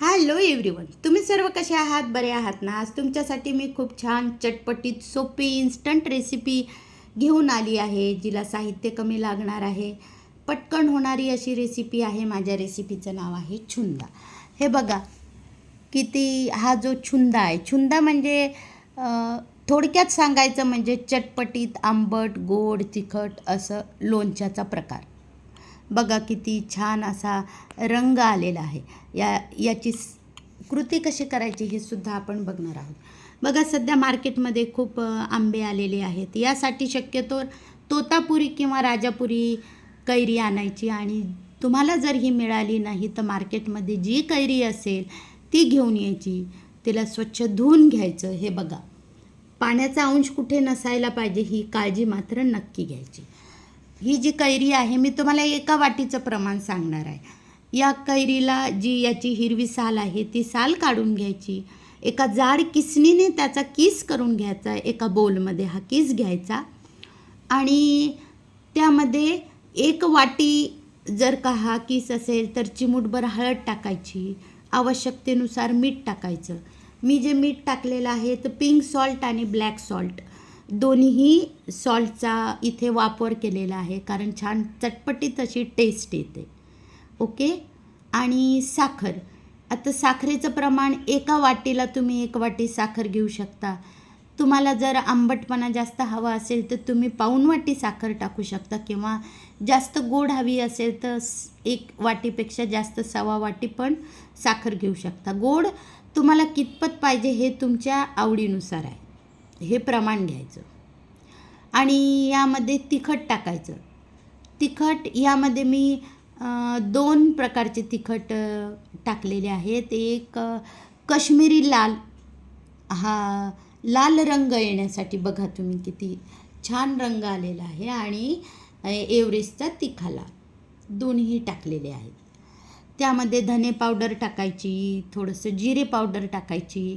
Hello everyone तुम्ही सर्व कसे आहात? बरे आहात ना? आज तुमच्यासाठी मी खूप छान चटपटीत सोपी इन्स्टंट रेसिपी घेऊन आली आहे जिला साहित्य कमी लागणार आहे. पटकन होणारी अशी रेसिपी आहे माझ्या रेसिपीचं नाव आहे छुंदा. हे बघा किती हा जो छुंदा आहे छुंदा म्हणजे थोडक्यात सांगायचं म्हणजे चटपटीत आंबट गोड तिखट असं लोणच्याचा प्रकार. बघा किती छान असा रंग आलेला आहे. या याची कृती कशी करायची हे सुद्धा आपण बघणार आहोत. बघा सध्या मार्केटमध्ये खूप आंबे आलेले आहेत. यासाठी शक्यतो तोतापुरी किंवा राजापुरी कैरी आणायची आणि तुम्हाला जर ही मिळाली नाही तर मार्केटमध्ये जी कैरी असेल ती घेऊन यायची. तिला स्वच्छ धुवून घ्यायचं हे बघा. पाण्याचा अंश कुठे नसायला पाहिजे ही काळजी मात्र नक्की घ्यायची. ही जी कैरी आहे मी तुम्हाला एका वाटीचं प्रमाण सांगणार आहे. या कैरीला जी याची हिरवी साल आहे ती साल काढून घ्यायची. एका जाड किसणीने त्याचा किस करून घ्यायचा एका बोलमध्ये हा किस घ्यायचा. आणि त्यामध्ये एक वाटी जर का हा किस असेल तर चिमूटभर हळद टाकायची. आवश्यकतेनुसार मीठ टाकायचं. मी जे मीठ टाकलेलं आहे तर पिंक सॉल्ट आणि ब्लॅक सॉल्ट. दोन्हीही सॉल्टचा इथे वापर केलेला आहे कारण छान चटपटीत अशी टेस्ट येते. ओके? आणि साखर. आता साखरेचं प्रमाण एका वाटीला तुम्ही एक वाटी साखर घेऊ शकता. तुम्हाला जर आंबटपणा जास्त हवा असेल तर तुम्ही पाऊण वाटी साखर टाकू शकता किंवा जास्त गोड हवी असेल तर एक वाटीपेक्षा जास्त सवा वाटी पण साखर घेऊ शकता. गोड तुम्हाला कितपत पाहिजे हे तुमच्या आवडीनुसार आहे. हे प्रमाण घ्यायचं. आणि यामध्ये तिखट टाकायचं. तिखट यामध्ये मी दोन प्रकारचे तिखट टाकलेले आहेत. एक कश्मीरी लाल. हा लाल रंग येण्यासाठी बघा तुम्ही किती छान रंग आलेला आहे आणि एव्हरेस्टचा तिखाला दोन्ही टाकलेले आहेत. त्यामध्ये धने पावडर टाकायची थोडंसं जिरे पावडर टाकायची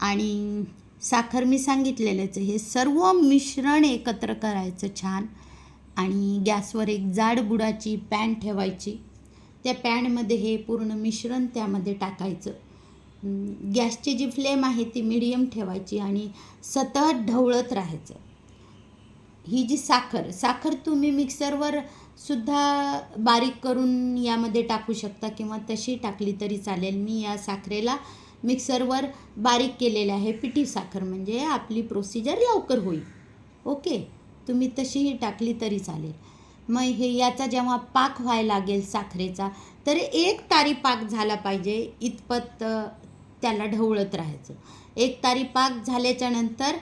आणि साखर मी सांगितलेलंच हे सर्व मिश्रण एकत्र करायचं छान. आणि गॅसवर एक जाड बुडाची पॅन ठेवायची. त्या पॅनमध्ये हे पूर्ण मिश्रण त्यामध्ये टाकायचं. गॅसची जी फ्लेम आहे ती मिडियम ठेवायची आणि सतत ढवळत राहायचं. ही जी साखर साखर तुम्ही मिक्सरवर सुद्धा बारीक करून यामध्ये टाकू शकता किंवा तशी टाकली तरी चालेल. मी या साखरेला मिक्सरवर बारीक केलेलं आहे पिठी साखर म्हणजे आपली प्रोसिजर लवकर होईल. ओके तुम्ही तशीही टाकली तरी चालेल. मग हे याचा जेव्हा पाक व्हायला लागेल साखरेचा तर एक तारी पाक झाला पाहिजे इतपत त्याला ढवळत राहायचं. एक तारी पाक झाल्याच्यानंतर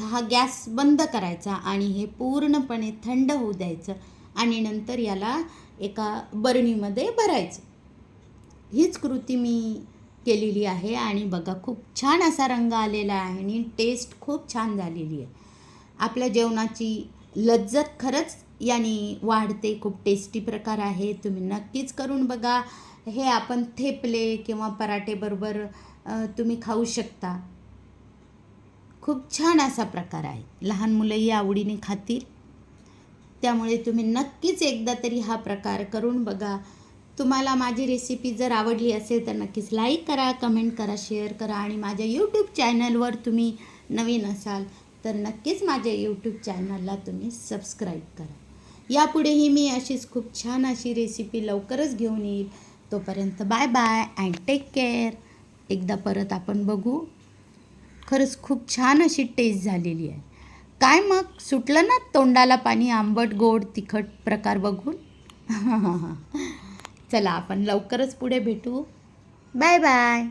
हा गॅस बंद करायचा आणि हे पूर्णपणे थंड होऊ द्यायचं आणि नंतर याला एका बरणीमध्ये भरायचं. हीच कृती मी केलेली आहे आणि बघा खूप छान असा रंग आलेला आहे आणि टेस्ट खूप छान झालेली आहे. आपल्या जेवणाची लज्जत खरंच याने वाढते खूप टेस्टी प्रकार आहे तुम्ही नक्कीच करून बघा. हे आपण थेपले किंवा पराठेबरोबर तुम्ही खाऊ शकता. खूप छान असा प्रकार आहे. लहान मुलंही आवडीने खातील. त्यामुळे तुम्ही नक्कीच एकदा तरी हा प्रकार करून बघा. तुम्हाला माझी रेसिपी जर आवडली असेल तर नक्कीच लाईक करा कमेंट करा शेअर करा आणि माझ्या यूट्यूब चॅनलवर तुम्ही नवीन असाल तर नक्कीच माझ्या यूट्यूब चॅनलला तुम्ही सबस्क्राईब करा. यापुढेही मी अशीच खूप छान अशी रेसिपी लवकरच घेऊन येईल. तोपर्यंत bye bye and take care एकदा परत आपण बघू. खरंच खूप छान अशी टेस्ट झालेली आहे. काय मग? सुटलं ना तोंडाला पाणी आंबट गोड तिखट प्रकार बघून? चला आपण लवकरच पुढे भेटू. Bye bye.